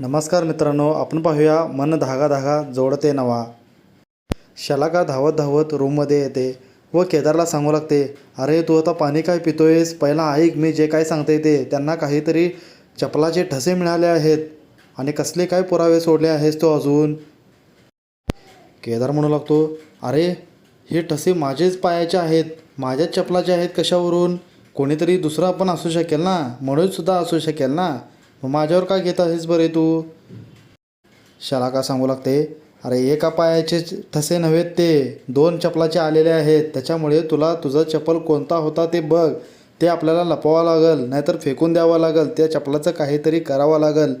नमस्कार मित्रांनो आपण पाहूया मन धागा धागा जोडते नवा. शलाका धावत धावत रूममध्ये येते? व केदारला सांगू लागते अरे तू आता पाणी काय पितोयस? पहिला ऐक मी जे काय सांगते ते. त्यांना काहीतरी चपलाचे ठसे मिळाले आहेत. आणि कसले काय पुरावे सोडले आहेस तो अजून? केदार म्हणू लागतो अरे हे ठसे माझेच पायाचे आहेत. माझ्याच चपलाचे आहेत कशावरून? कोणीतरी दुसरा पण असू शकेल ना? म्हणून सुद्धा असू शकेल ना? मग माझ्यावर काय घेत आहेस बरे तू? शाला का सांगू लागते? अरे एका पायाचे ठसे नव्हेत ते. दोन चपलाचे आलेले आहेत. त्याच्यामुळे तुला तुझं चप्पल कोणता होता ते बघ. ते आपल्याला लपवावं लागल नाहीतर फेकून द्यावं लागल. त्या चपलाचं काहीतरी करावं लागल.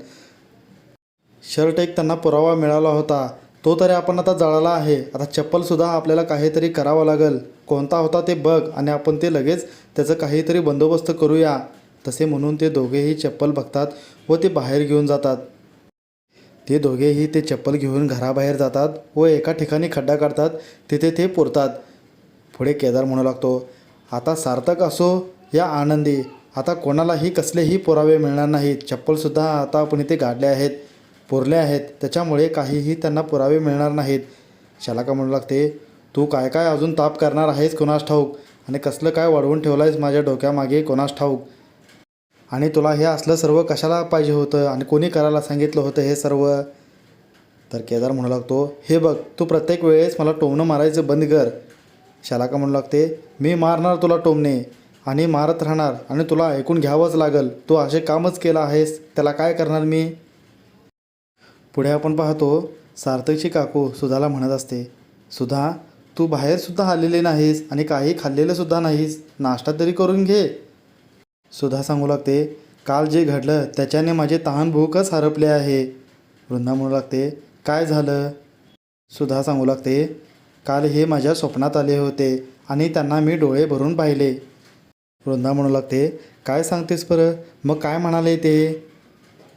शर्ट एक त्यांना पुरावा मिळाला होता. तो तरी आपण आता जळाला आहे. आता चप्पलसुद्धा आपल्याला काहीतरी करावं लागल. कोणता होता ते बघ आणि आपण ते लगेच त्याचं काहीतरी बंदोबस्त करूया. तसे म्हणून ते दोघेही चप्पल बघतात व ते बाहेर घेऊन जातात. ते दोघेही ते चप्पल घेऊन घराबाहेर जातात व एका ठिकाणी खड्डा काढतात. तिथे ते पुरतात. पुढे केदार म्हणू लागतो आता सार्थक असो या आनंदी आता कोणालाही कसलेही पुरावे मिळणार नाहीत. चप्पलसुद्धा आता आपण इथे गाडले आहेत पुरले आहेत. त्याच्यामुळे काहीही त्यांना पुरावे मिळणार नाहीत. शलाका म्हणू लागते तू काय काय अजून ताप करणार आहेस कोणास ठाऊक? आणि कसलं काय वाढवून ठेवलं आहेस माझ्या डोक्यामागे कोणास ठाऊक? आणि तुला हे असलं सर्व कशाला पाहिजे होतं आणि कोणी करायला सांगितलं होतं हे सर्व? तर केदार म्हणू लागतो हे बघ तू प्रत्येक वेळेस मला टोमणं मारायचं बंद कर. शालाका म्हणू लागते मी मारणार तुला टोमणे आणि मारत राहणार आणि तुला ऐकून घ्यावंच लागल. तू असे कामच केलं आहेस त्याला काय करणार मी? पुढे आपण पाहतो सार्थकची काकू सुधाला म्हणत असते सुधा तू बाहेरसुद्धा आलेली नाहीस आणि काही खाल्लेलंसुद्धा नाहीस. नाश्ता तरी करून घे. सुधा सांगू लागते काल जे घडलं त्याच्याने माझे तहानभूकच हरपले आहे. वृंदा म्हणू लागते काय झालं? सुधा सांगू लागते काल हे माझ्या स्वप्नात आले होते आणि त्यांना मी डोळे भरून पाहिले. वृंदा म्हणू लागते काय सांगतेस बरं मग काय म्हणाले ते?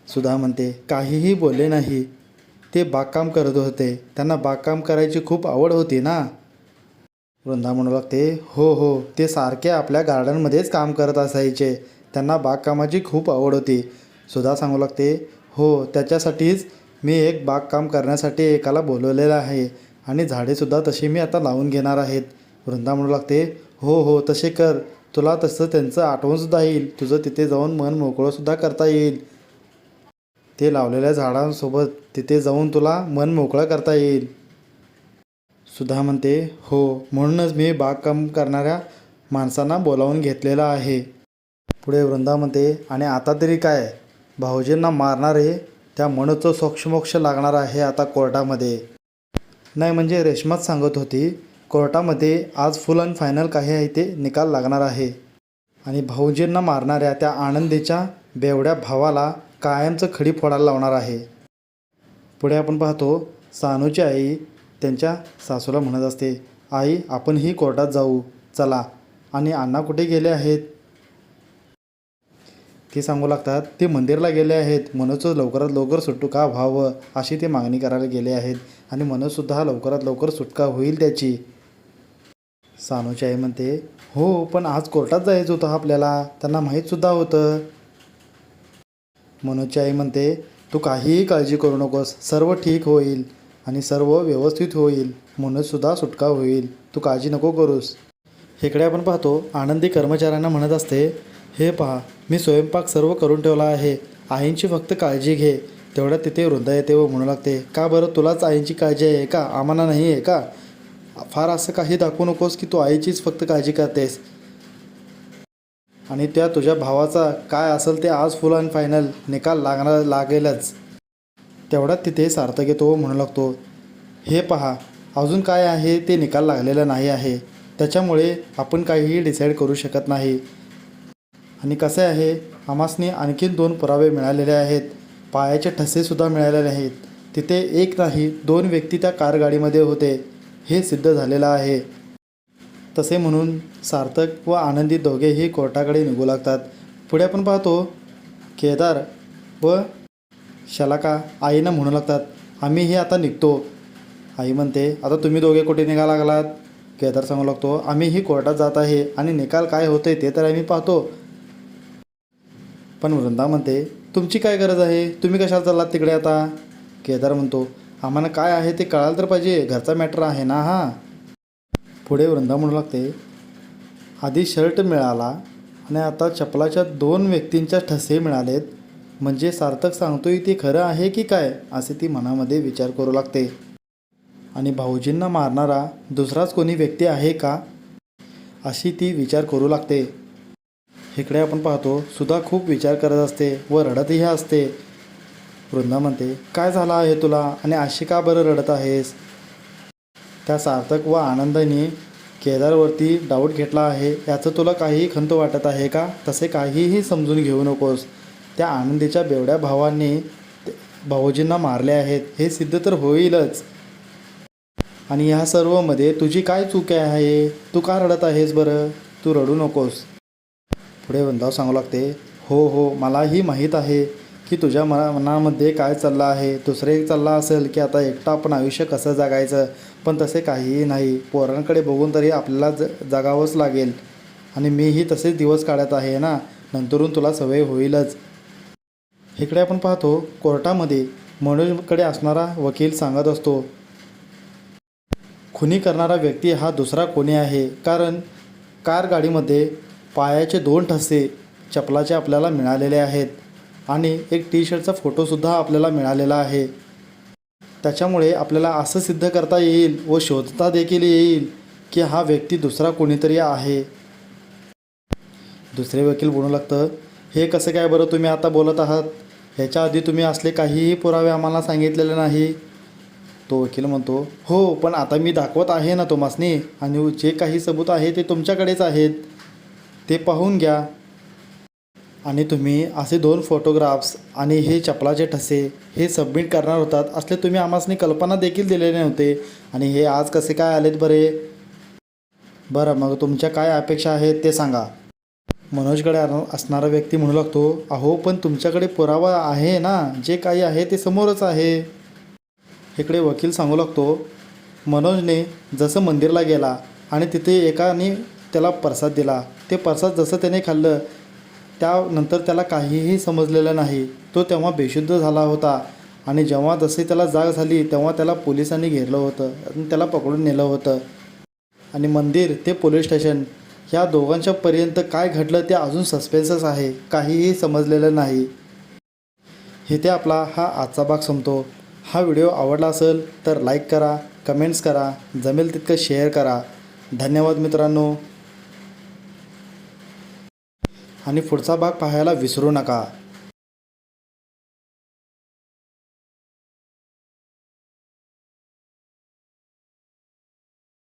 सुधा म्हणते काहीही बोलले नाही. ते बागकाम करत होते. त्यांना बागकाम करायची खूप आवड होती ना? वृंदा म्हणू लागते हो हो ते सारखे आपल्या गार्डनमध्येच काम करत असायचे. त्यांना बागकामाची खूप आवड होती. सुधा सांगू लागते हो त्याच्यासाठीच मी एक बागकाम करण्यासाठी एकाला बोलवलेलं आहे आणि झाडेसुद्धा तशी मी आता लावून घेणार आहेत. वृंदा म्हणू लागते हो हो तसे कर. तुला तसं त्यांचं आठवणसुद्धा येईल. तुझं तिथे जाऊन मन मोकळंसुद्धा करता येईल. ते लावलेल्या झाडांसोबत तिथे जाऊन तुला मन मोकळं करता येईल. सुधा म्हणते हो म्हणूनच मी बागकाम करणाऱ्या माणसांना बोलावून घेतलेलं आहे. पुढे वृंदा म्हणते आणि आता तरी काय? भाऊजींना मारणारे त्या मनचं सोक्षमोक्ष लागणार आहे आता कोर्टामध्ये. नाही म्हणजे रेश्माच सांगत होती कोर्टामध्ये आज फुल अँड फायनल काही आहे ते निकाल लागणार आहे. आणि भाऊजींना मारणाऱ्या त्या आनंदीच्या बेवड्या भावाला कायमचं खडी फोडायला लावणार आहे. पुढे आपण पाहतो सानूची आई त्यांच्या सासूला म्हणत असते आई आपणही कोर्टात जाऊ. चला. आणि अण्णा कुठे गेले आहेत? ते सांगू लागतात ते मंदिरला गेले आहेत. मनोजचं लवकरात लवकर सुटू का व्हावं? अशी ते मागणी करायला गेले आहेत. आणि मनोजसुद्धा लवकरात लवकर सुटका होईल त्याची. सानूची आई म्हणते हो पण आज कोर्टात जायचं होतं आपल्याला. त्यांना माहीतसुद्धा होतं. मनोजची आई म्हणते तू काहीही काळजी करू नकोस. सर्व ठीक होईल. आणि सर्व व्यवस्थित होईल. म्हणूनसुद्धा सुटका होईल. तू काळजी नको करूस. इकडे आपण पाहतो आनंदी कर्मचाऱ्यांना म्हणत असते हे पहा मी स्वयंपाक सर्व करून ठेवला आहे. आईंची फक्त काळजी घे. तेवढ्यात तिथे वृंदा येते व म्हणू लागते का बरं तुलाच आईंची काळजी आहे का? आम्हाला नाही आहे का? फार असं काही दाखवू नकोस की तू आईचीच फक्त काळजी करतेस. आणि त्या तुझ्या भावाचा काय असेल ते आज फुल अँड फायनल निकाल लागणार लागेलच. तेवढ्यात तिथे सार्थक येतो म्हणू लागतो. हे पहा अजून काय आहे ते निकाल लागलेला नाही आहे. त्याच्यामुळे आपण काहीही डिसाईड करू शकत नाही. आणि कसे आहे आमासने आणखीन दोन पुरावे मिळालेले आहेत. पायाचे ठसेसुद्धा मिळालेले आहेत. तिथे एक नाही दोन व्यक्ती त्या कार गाडीमध्ये होते. हे सिद्ध झालेलं आहे. तसे म्हणून सार्थक व आनंदी दोघेही कोर्टाकडे निघू लागतात. पुढे आपण पाहतो केदार व शलाका आईनं म्हणू लागतात आम्हीही आता निघतो. आई म्हणते आता तुम्ही दोघे कुठे निघा लागलात? केदार सांगू लागतो आम्हीही कोर्टात जात आहे आणि निकाल काय होते ते तर आम्ही पाहतो. पण वृंदा म्हणते तुमची काय गरज आहे? तुम्ही कशाला चाललात तिकडे आता? केदार म्हणतो आम्हाला काय आहे ते कळायला तर पाहिजे घरचा मॅटर आहे ना हा? पुढे वृंदा म्हणू लागते आधी शर्ट मिळाला आणि आता चपलाच्या दोन व्यक्तींच्या ठसे मिळालेत म्हणजे सार्थक सांगतोय ते खरं आहे की काय असे ती मनामध्ये विचार करू लागते. आणि भाऊजींना मारणारा दुसराच कोणी व्यक्ती आहे का? अशी ती विचार करू लागते. इकडे आपण पाहतो सुद्धा खूप विचार करत असते व रडतही असते. वृंदा म्हणते काय झालं आहे तुला? आणि अशी का बरं रडत आहेस? त्या सार्थक व आनंदाने केदारवरती डाऊट घेतला आहे याचं तुला काहीही खंत वाटत आहे का? तसे काहीही समजून घेऊ नकोस. त्या आनंदीच्या बेवड्या भावांनी भाऊजींना मारले आहेत. हे सिद्ध तर होईलच. आणि ह्या सर्वमध्ये तुझी काय चूक आहे? तू का रडत आहेस बरं? तू रडू नकोस. पुढे वंदाव सांगू लागते हो हो मलाही माहीत आहे की तुझ्या मना मनामध्ये काय चाललं आहे. दुसरे एक चाललं असेल की आता एकटा आपण आयुष्य कसं जगायचं? पण तसे काहीही नाही. पोरांकडे बघून तरी आपल्याला ज जगावंच लागेल. आणि मीही तसेच दिवस काढत आहे ना? नंतरून तुला सवय होईलच. इकडे आपण पाहतो कोर्टामध्ये मनोजकडे असणारा वकील सांगत असतो खुनी करणारा व्यक्ती हा दुसरा कोणी आहे? कारण कार गाडीमध्ये पायाचे दोन ठसे चपलाचे आपल्याला मिळालेले आहेत आणि एक टी शर्टचा फोटोसुद्धा आपल्याला मिळालेला आहे. त्याच्यामुळे आपल्याला असं सिद्ध करता येईल व शोधता देखील येईल की हा व्यक्ती दुसरा कोणीतरी आहे. दुसरे वकील बोलू लागतं हे कसं काय बरं तुम्ही आता बोलत आहात? ह्याच्या आधी तुम्ही असले काहीही पुरावे आम्हाला सांगितलेले नाही. तो वकील म्हणतो हो पण आता मी दाखवत आहे ना तुम्हासनी आणि जे काही सबूत आहे ते तुमच्याकडेच आहेत. ते पाहून घ्या. आणि तुम्ही असे दोन फोटोग्राफ्स आणि हे चपलाचे ठसे हे सबमिट करणार होतात असले तुम्ही आम्हासनी कल्पना देखील दिलेले नव्हते. आणि हे आज कसे काय आलेत बरे? बरं मग तुमच्या काय अपेक्षा आहेत ते सांगा. मनोजकडे असणारा व्यक्ती म्हणू लागतो अहो पण तुमच्याकडे पुरावा आहे ना? जे काही आहे ते समोरच आहे. इकडे वकील सांगू लागतो मनोजने जसं मंदिरला गेला आणि तिथे एकाने त्याला प्रसाद दिला ते प्रसाद जसं त्याने खाल्लं त्यानंतर त्याला काहीही समजलेलं नाही. तो तेव्हा बेशुद्ध झाला होता आणि जेव्हा जसे त्याला जाग झाली तेव्हा त्याला पोलिसांनी घेरलं होतं आणि त्याला पकडून नेलं होतं. आणि मंदिर ते पोलीस स्टेशन ह्या दोघांच्या पर्यंत काय घडलं ते अजून सस्पेन्सच आहे काहीही समजलेलं नाही. इथे आपला हा आजचा भाग संपतो. हा व्हिडिओ आवडला असेल तर लाईक करा कमेंट्स करा जमेल तितकं शेअर करा. धन्यवाद मित्रांनो. आणि पुढचा भाग पाहायला विसरू नका.